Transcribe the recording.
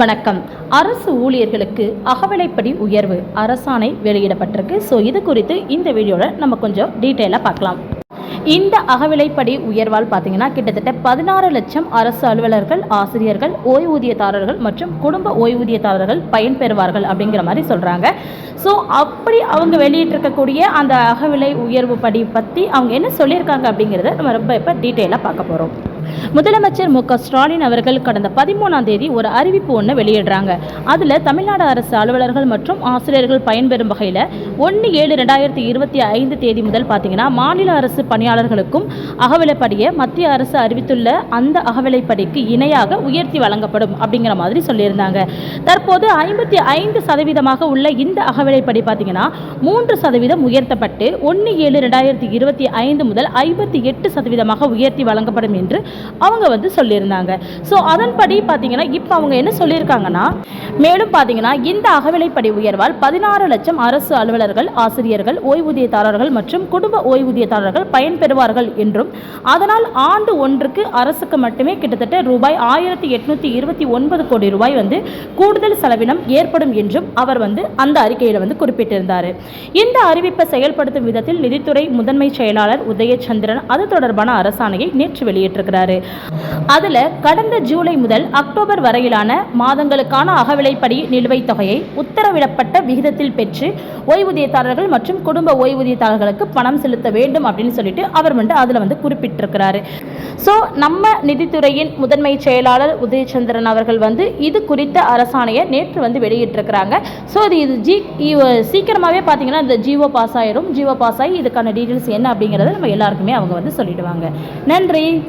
வணக்கம். அரசு ஊழியர்களுக்கு அகவிலைப்படி உயர்வு அரசாணை வெளியிடப்பட்டிருக்கு. ஸோ இது குறித்து இந்த வீடியோவில் நம்ம கொஞ்சம் டீட்டெயிலாக பார்க்கலாம். இந்த அகவிலைப்படி உயர்வால் பார்த்தீங்கன்னா கிட்டத்தட்ட பதினாறு லட்சம் அரசு அலுவலர்கள் ஆசிரியர்கள் ஓய்வூதியதாரர்கள் மற்றும் குடும்ப ஓய்வூதியதாரர்கள் பயன்பெறுவார்கள் அப்படிங்கிற மாதிரி சொல்கிறாங்க ஸோ அப்படி அவங்க வெளியிட்டிருக்கக்கூடிய அந்த அகவிலை உயர்வு படி பற்றி அவங்க என்ன சொல்லியிருக்காங்க அப்படிங்கிறத நம்ம ரொம்ப இப்போ டீட்டெயிலாக பார்க்க போகிறோம் முதலமைச்சர் மு க ஸ்டாலின் அவர்கள் கடந்த பதிமூணாம் தேதி ஒரு அறிவிப்பு ஒன்று வெளியிடுறாங்க. அதில் தமிழ்நாடு அரசு அலுவலர்கள் மற்றும் ஆசிரியர்கள் பயன்பெறும் வகையில் ஒன்று ஏழு ரெண்டாயிரத்தி இருபத்தி ஐந்து தேதி முதல் பார்த்தீங்கன்னா மாநில அரசு பணியாளர்களுக்கும் அகவிலைப்படியை மத்திய அரசு அறிவித்துள்ள அந்த அகவிலைப்படிக்கு இணையாக உயர்த்தி வழங்கப்படும் அப்படிங்கிற மாதிரி சொல்லியிருந்தாங்க. தற்போது ஐம்பத்தி ஐந்து சதவீதமாக உள்ள இந்த அகவிலைப்படி பார்த்தீங்கன்னா மூன்று சதவீதம் உயர்த்தப்பட்டு ஒன்று ஏழு ரெண்டாயிரத்தி இருபத்தி ஐந்து முதல் ஐம்பத்தி எட்டு சதவீதமாக உயர்த்தி வழங்கப்படும் என்று அவங்க வந்து சொல்லியிருந்தாங்க. ஸோ அதன்படி பார்த்தீங்கன்னா இப்போ அவங்க என்ன சொல்லியிருக்காங்கன்னா மேலும் பார்த்தீங்கன்னா இந்த அகவிலைப்படி உயர்வால் பதினாறு லட்சம் அரசு பணியாளர்கள் ஆசிரியர்கள் ஓய்வூதியதாரர்கள் மற்றும் குடும்ப ஓய்வூதியதாரர்கள் பயன்பெறுவார்கள் என்றும் அதனால் ஆண்டு ஒன்றுக்கு அரசுக்கு மட்டுமே கிட்டத்தட்ட ரூபாய் ஆயிரத்தி எட்நூத்தி இருபத்தி ஒன்பது கோடி ரூபாய் வந்து கூடுதல் செலவினம் ஏற்படும் என்றும் அவர் வந்து அந்த அறிக்கையில் வந்து குறிப்பிட்டிருந்தார். இந்த அறிவிப்பை செயல்படுத்தும் விதத்தில் நிதித்துறை முதன்மை செயலாளர் உதயச்சந்திரன் அது தொடர்பான அரசாணையை நேற்று வெளியிட்டிருக்கிறாரு. அதில் கடந்த ஜூலை முதல் அக்டோபர் வரையிலான மாதங்களுக்கான அகவிலைப்படி நிலுவைத் தொகையை உத்தரவிடப்பட்ட விகிதத்தில் பெற்று ஓய்வு ஓய்வூதியதாரர்கள் மற்றும் குடும்ப ஓய்வூதியதாரர்களுக்கு பணம் செலுத்த வேண்டும் அப்படின்னு சொல்லிட்டு அவர் வந்து அதில் வந்து குறிப்பிட்டிருக்கிறாரு. ஸோ நம்ம நிதித்துறையின் முதன்மை செயலாளர் உதயச்சந்திரன் அவர்கள் வந்து இது குறித்த அரசாணையை நேற்று வந்து வெளியிட்டிருக்கிறாங்க. ஸோ இது இது ஜி சீக்கிரமாகவே பார்த்தீங்கன்னா இந்த ஜிஓ பாஸ் ஆயிரும். ஜிஓ பாஸ் ஆகி இதுக்கான டீட்டெயில்ஸ் என்ன அப்படிங்கிறத நம்ம எல்லாருக்குமே அவங்க வந்து சொல்லிடுவாங்க. நன்றி.